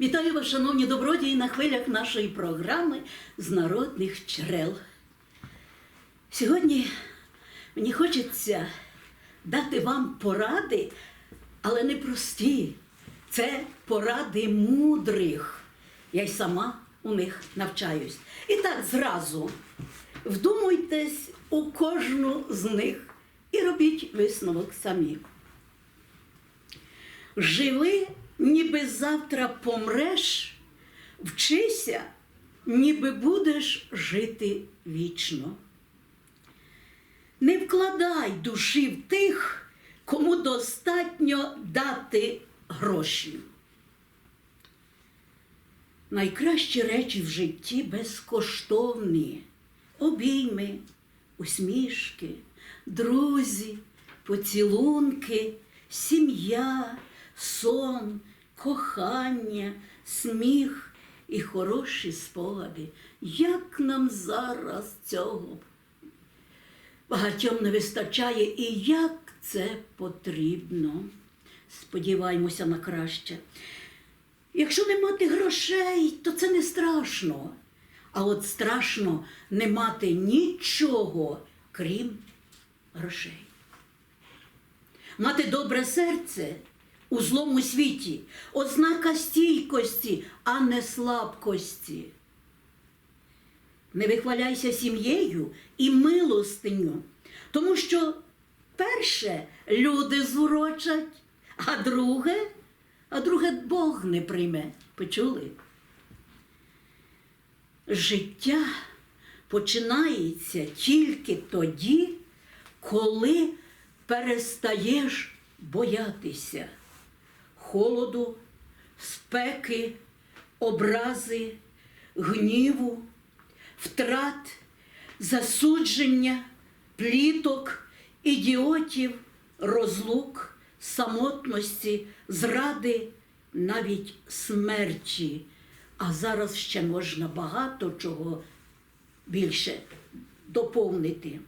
Вітаю вас, шановні добродії, на хвилях нашої програми з народних джерел. Сьогодні мені хочеться дати вам поради, але не прості. Це поради мудрих. Я й сама у них навчаюсь. І так зразу вдумуйтесь у кожну з них і робіть висновок самі. Живи, ніби завтра помреш, вчися, ніби будеш жити вічно. Не вкладай душі в тих, кому достатньо дати гроші. Найкращі речі в житті безкоштовні. Обійми, усмішки, друзі, поцілунки, сім'я, сон, кохання, сміх і хороші спогади. Як нам зараз цього багатьом не вистачає і як це потрібно. Сподіваємося на краще. Якщо не мати грошей, то це не страшно. А от страшно не мати нічого, крім грошей. Мати добре серце у злому світі, ознака стійкості, а не слабкості. Не вихваляйся сім'єю і милостиню, тому що перше люди зурочать, а друге, а друге Бог не прийме. Почули? Життя починається тільки тоді, коли перестаєш боятися холоду, спеки, образи, гніву, втрат, засудження, пліток, ідіотів, розлук, самотності, зради, навіть смерті. А зараз ще можна багато чого більше доповнити.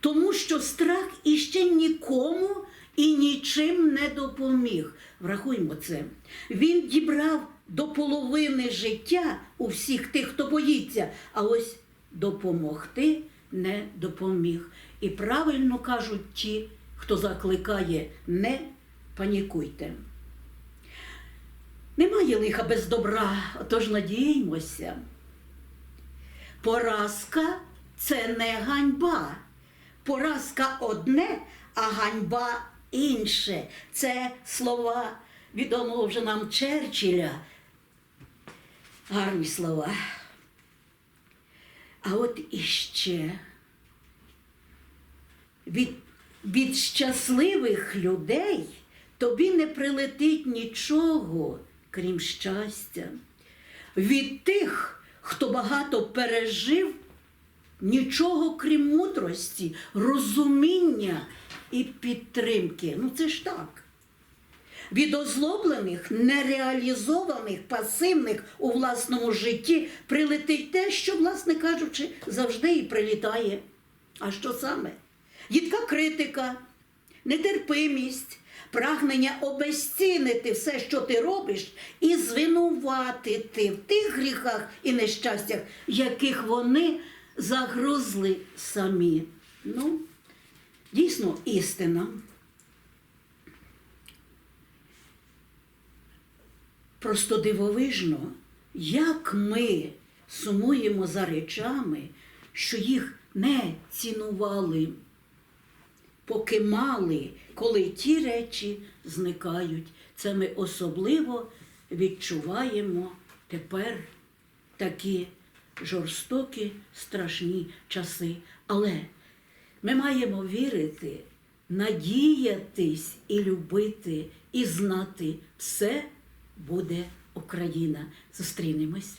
Тому що страх іще нікому і нічим не допоміг. Врахуймо це. Він дібрав до половини життя у всіх тих, хто боїться, а ось допомогти не допоміг. І правильно кажуть ті, хто закликає, не панікуйте. Немає лиха без добра, отож надіємося. Поразка це не ганьба. Поразка одне, а ганьба інше. Це слова відомого вже нам Черчилля. Гарні слова. А от іще від, від щасливих людей тобі не прилетить нічого, крім щастя. Від тих, хто багато пережив, нічого крім мудрості, розуміння і підтримки. Ну це ж так. Від озлоблених, нереалізованих, пасивних у власному житті прилетить те, що, власне кажучи, завжди і прилітає. А що саме? Їдка критика, нетерпимість, прагнення обезцінити все, що ти робиш, і звинуватити в тих гріхах і нещастях, яких вони загрузли самі. Ну, дійсно, істина. Просто дивовижно, як ми сумуємо за речами, що їх не цінували, поки мали, коли ті речі зникають. Це ми особливо відчуваємо тепер такі жорстокі, страшні часи. Але ми маємо вірити, надіятись і любити, і знати все буде Україна. Зустрінемось.